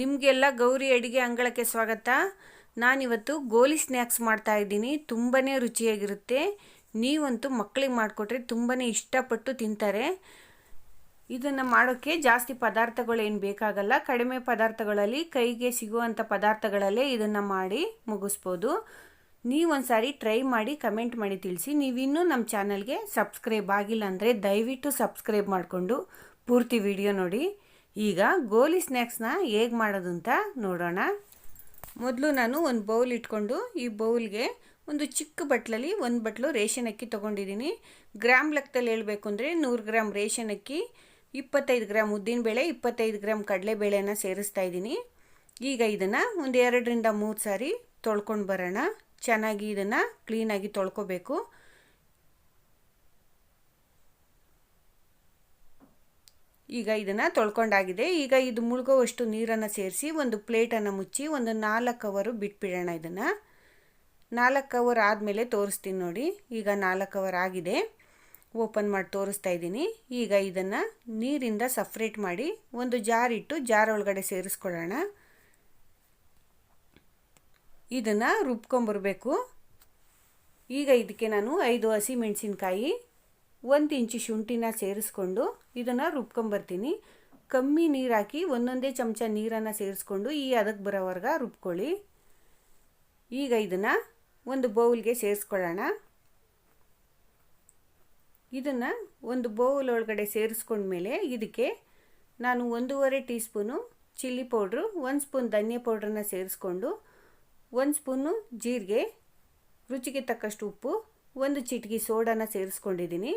ನಿಮಗೆಲ್ಲ ಗೌರಿ ಅಡುಗೆ ಅಂಗಳಕ್ಕೆ ಸ್ವಾಗತ. ನಾನಿವತ್ತು ಗೋಲಿ ಸ್ನ್ಯಾಕ್ಸ್ ಮಾಡ್ತಾ ಇದ್ದೀನಿ. ತುಂಬಾ ರುಚಿಯಾಗಿರುತ್ತೆ. ನೀವಂತೂ ಮಕ್ಕಳಿಗೆ ಮಾಡಿಕೊಟ್ರೆ ತುಂಬಾ ಇಷ್ಟಪಟ್ಟು ತಿಂತಾರೆ. ಇದನ್ನು ಮಾಡೋಕ್ಕೆ ಜಾಸ್ತಿ ಪದಾರ್ಥಗಳೇನು ಬೇಕಾಗಲ್ಲ. ಕಡಿಮೆ ಪದಾರ್ಥಗಳಲ್ಲಿ ಕೈಗೆ ಸಿಗುವಂಥ ಪದಾರ್ಥಗಳಲ್ಲೇ ಇದನ್ನು ಮಾಡಿ ಮುಗಿಸ್ಬೋದು. ನೀವೊಂದು ಸಾರಿ ಟ್ರೈ ಮಾಡಿ ಕಮೆಂಟ್ ಮಾಡಿ ತಿಳಿಸಿ. ನೀವಿನ್ನೂ ನಮ್ಮ ಚಾನಲ್ಗೆ ಸಬ್ಸ್ಕ್ರೈಬ್ ಆಗಿಲ್ಲ ಅಂದರೆ ದಯವಿಟ್ಟು ಸಬ್ಸ್ಕ್ರೈಬ್ ಮಾಡಿಕೊಂಡು ಪೂರ್ತಿ ವಿಡಿಯೋ ನೋಡಿ. ಈಗ ಗೋಲಿ ಸ್ನ್ಯಾಕ್ಸ್ನ ಹೇಗೆ ಮಾಡೋದು ಅಂತ ನೋಡೋಣ. ಮೊದಲು ನಾನು ಒಂದು ಬೌಲ್ ಇಟ್ಕೊಂಡು ಈ ಬೌಲ್ಗೆ ಒಂದು ಚಿಕ್ಕ ಬಟ್ಲಲ್ಲಿ ಒಂದು ಬಟ್ಲು ರೇಷನ್ ಅಕ್ಕಿ ತೊಗೊಂಡಿದ್ದೀನಿ. ಗ್ರಾಮ್ ಲೆಕ್ಕದಲ್ಲಿ ಹೇಳಬೇಕು ಅಂದರೆ ನೂರು ಗ್ರಾಮ್ ರೇಷನ್ ಅಕ್ಕಿ, ಇಪ್ಪತ್ತೈದು ಗ್ರಾಮ್ ಉದ್ದಿನಬೇಳೆ, ಇಪ್ಪತ್ತೈದು ಗ್ರಾಮ್ ಕಡಲೆಬೇಳೆನ ಸೇರಿಸ್ತಾ ಇದ್ದೀನಿ. ಈಗ ಇದನ್ನು ಒಂದು ಎರಡರಿಂದ ಮೂರು ಸಾರಿ ತೊಳ್ಕೊಂಡು ಬರೋಣ. ಚೆನ್ನಾಗಿ ಇದನ್ನು ಕ್ಲೀನಾಗಿ ತೊಳ್ಕೊಬೇಕು. ಈಗ ಇದನ್ನು ತೊಳ್ಕೊಂಡಾಗಿದೆ. ಈಗ ಇದು ಮುಳುಗುವಷ್ಟು ನೀರನ್ನು ಸೇರಿಸಿ ಒಂದು ಪ್ಲೇಟನ್ನು ಮುಚ್ಚಿ ಒಂದು ನಾಲ್ಕು ಅವರು ಬಿಟ್ಬಿಡೋಣ ಇದನ್ನು. ನಾಲ್ಕು ಅವರ್ ಆದಮೇಲೆ ತೋರಿಸ್ತೀನಿ ನೋಡಿ. ಈಗ ನಾಲ್ಕು ಅವರ್ ಆಗಿದೆ. ಓಪನ್ ಮಾಡಿ ತೋರಿಸ್ತಾ ಇದ್ದೀನಿ. ಈಗ ಇದನ್ನು ನೀರಿಂದ ಸಪ್ರೇಟ್ ಮಾಡಿ ಒಂದು ಜಾರ್ ಇಟ್ಟು ಜಾರ್ ಒಳಗಡೆ ಸೇರಿಸ್ಕೊಳ್ಳೋಣ. ಇದನ್ನು ರುಬ್ಕೊಂಬರ್ಬೇಕು. ಈಗ ಇದಕ್ಕೆ ನಾನು ಐದು ಹಸಿ ಮೆಣಸಿನ್ಕಾಯಿ, ಒಂದು ಇಂಚು ಶುಂಠಿನ ಸೇರಿಸ್ಕೊಂಡು ಇದನ್ನು ರುಬ್ಕೊಂಬರ್ತೀನಿ. ಕಮ್ಮಿ ನೀರು ಹಾಕಿ ಒಂದೊಂದೇ ಚಮಚ ನೀರನ್ನು ಸೇರಿಸ್ಕೊಂಡು ಈ ಅದಕ್ಕೆ ಬರೋವರೆಗ ರುಬ್ಕೊಳ್ಳಿ. ಈಗ ಇದನ್ನು ಒಂದು ಬೌಲ್ಗೆ ಸೇರಿಸ್ಕೊಳ್ಳೋಣ. ಇದನ್ನು ಒಂದು ಬೌಲ್ ಒಳಗಡೆ ಸೇರಿಸ್ಕೊಂಡ್ಮೇಲೆ ಇದಕ್ಕೆ ನಾನು ಒಂದೂವರೆ ಟೀ ಸ್ಪೂನು ಚಿಲ್ಲಿ ಪೌಡ್ರು, ಒಂದು ಸ್ಪೂನ್ ಧನ್ಯ ಪೌಡ್ರನ್ನ ಸೇರಿಸ್ಕೊಂಡು, ಒಂದು ಸ್ಪೂನು ಜೀರಿಗೆ, ರುಚಿಗೆ ತಕ್ಕಷ್ಟು ಉಪ್ಪು, ಒಂದು ಚಿಟಿಕೆ ಸೋಡಾನ ಸೇರಿಸ್ಕೊಂಡಿದ್ದೀನಿ.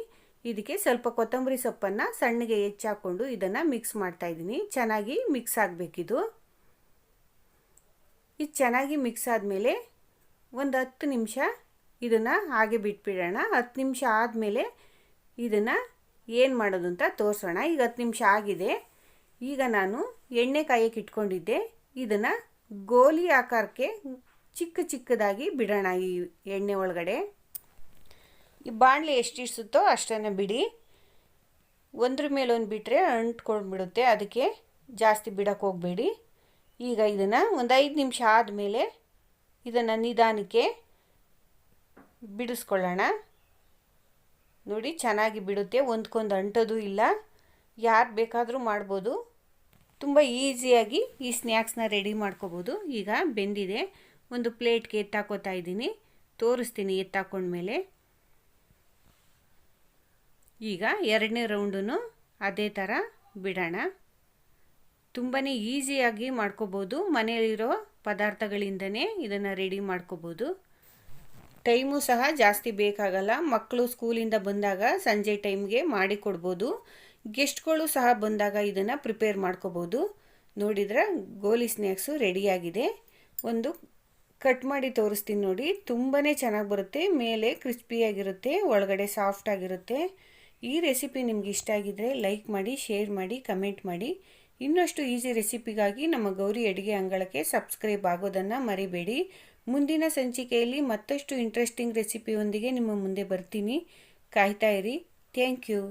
ಇದಕ್ಕೆ ಸ್ವಲ್ಪ ಕೊತ್ತಂಬರಿ ಸೊಪ್ಪನ್ನು ಸಣ್ಣಗೆ ಹೆಚ್ಚಾಕೊಂಡು ಇದನ್ನು ಮಿಕ್ಸ್ ಮಾಡ್ತಾ ಇದ್ದೀನಿ. ಚೆನ್ನಾಗಿ ಮಿಕ್ಸ್ ಆಗಬೇಕಿದು. ಇದು ಚೆನ್ನಾಗಿ ಮಿಕ್ಸ್ ಆದಮೇಲೆ ಒಂದು ಹತ್ತು ನಿಮಿಷ ಇದನ್ನು ಹಾಗೆ ಬಿಟ್ಬಿಡೋಣ. ಹತ್ತು ನಿಮಿಷ ಆದಮೇಲೆ ಇದನ್ನು ಏನು ಮಾಡೋದು ಅಂತ ತೋರಿಸೋಣ. ಈಗ ಹತ್ತು ನಿಮಿಷ ಆಗಿದೆ. ಈಗ ನಾನು ಎಣ್ಣೆ ಕಾಯಕ್ಕೆ ಇಟ್ಕೊಂಡಿದ್ದೆ. ಇದನ್ನು ಗೋಲಿ ಆಕಾರಕ್ಕೆ ಚಿಕ್ಕ ಚಿಕ್ಕದಾಗಿ ಬಿಡೋಣ ಈ ಎಣ್ಣೆ ಒಳಗಡೆ. ಈ ಬಾಣಲೆ ಎಷ್ಟಿಸುತ್ತೋ ಅಷ್ಟನ್ನು ಬಿಡಿ. ಒಂದ್ರ ಮೇಲೆ ಒಂದು ಬಿಟ್ಟರೆ ಅಂಟ್ಕೊಂಡ್ಬಿಡುತ್ತೆ. ಅದಕ್ಕೆ ಜಾಸ್ತಿ ಬಿಡೋಕ್ಕೆ ಹೋಗಬೇಡಿ. ಈಗ ಇದನ್ನು ಒಂದು ಐದು ನಿಮಿಷ ಆದಮೇಲೆ ಇದನ್ನು ನಿಧಾನಕ್ಕೆ ಬಿಡಿಸ್ಕೊಳ್ಳೋಣ. ನೋಡಿ ಚೆನ್ನಾಗಿ ಬಿಡುತ್ತೆ. ಒಂದ್ಕೊಂದು ಅಂಟೋದು ಇಲ್ಲ. ಯಾರು ಬೇಕಾದರೂ ಮಾಡ್ಬೋದು. ತುಂಬ ಈಸಿಯಾಗಿ ಈ ಸ್ನ್ಯಾಕ್ಸ್ನ ರೆಡಿ ಮಾಡ್ಕೋಬೋದು. ಈಗ ಬೆಂದಿದೆ. ಒಂದು ಪ್ಲೇಟ್ಗೆ ಎತ್ತಾಕೋತಾ ಇದ್ದೀನಿ. ತೋರಿಸ್ತೀನಿ ಎತ್ತಾಕೊಂಡ್ಮೇಲೆ. ಈಗ ಎರಡನೇ ರೌಂಡೂ ಅದೇ ಥರ ಬಿಡೋಣ. ತುಂಬಾ ಈಸಿಯಾಗಿ ಮಾಡ್ಕೋಬೋದು. ಮನೆಯಲ್ಲಿರೋ ಪದಾರ್ಥಗಳಿಂದನೇ ಇದನ್ನು ರೆಡಿ ಮಾಡ್ಕೋಬೋದು. ಟೈಮು ಸಹ ಜಾಸ್ತಿ ಬೇಕಾಗಲ್ಲ. ಮಕ್ಕಳು ಸ್ಕೂಲಿಂದ ಬಂದಾಗ ಸಂಜೆ ಟೈಮ್ಗೆ ಮಾಡಿಕೊಡ್ಬೋದು ಗೆಸ್ಟ್ಗಳು ಸಹ ಬಂದಾಗ ಇದನ್ನು ಪ್ರಿಪೇರ್ ಮಾಡ್ಕೋಬೋದು. ನೋಡಿದ್ರೆ ಗೋಲಿ ಸ್ನ್ಯಾಕ್ಸು ರೆಡಿಯಾಗಿದೆ. ಒಂದು ಕಟ್ ಮಾಡಿ ತೋರಿಸ್ತೀನಿ ನೋಡಿ. ತುಂಬಾ ಚೆನ್ನಾಗಿ ಬರುತ್ತೆ. ಮೇಲೆ ಕ್ರಿಸ್ಪಿಯಾಗಿರುತ್ತೆ, ಒಳಗಡೆ ಸಾಫ್ಟಾಗಿರುತ್ತೆ. ಈ ರೆಸಿಪಿ ನಿಮ್ಗೆ ಇಷ್ಟ ಆಗಿದ್ರೆ ಲೈಕ್ ಮಾಡಿ ಶೇರ್ ಮಾಡಿ ಕಮೆಂಟ್ ಮಾಡಿ. ಇನ್ನಷ್ಟು ಈಸಿ ರೆಸಿಪಿಗಾಗಿ ನಮ್ಮ ಗೌರಿ ಅಡುಗೆ ಅಂಗಳಕ್ಕೆ ಸಬ್ಸ್ಕ್ರೈಬ್ ಆಗೋದನ್ನು ಮರಿಬೇಡಿ. ಮುಂದಿನ ಸಂಚಿಕೆಯಲ್ಲಿ ಮತ್ತಷ್ಟು ಇಂಟ್ರೆಸ್ಟಿಂಗ್ ರೆಸಿಪಿಯೊಂದಿಗೆ ನಿಮ್ಮ ಮುಂದೆ ಬರ್ತೀನಿ. ಕಾಯ್ತಾ ಇರಿ. Thank you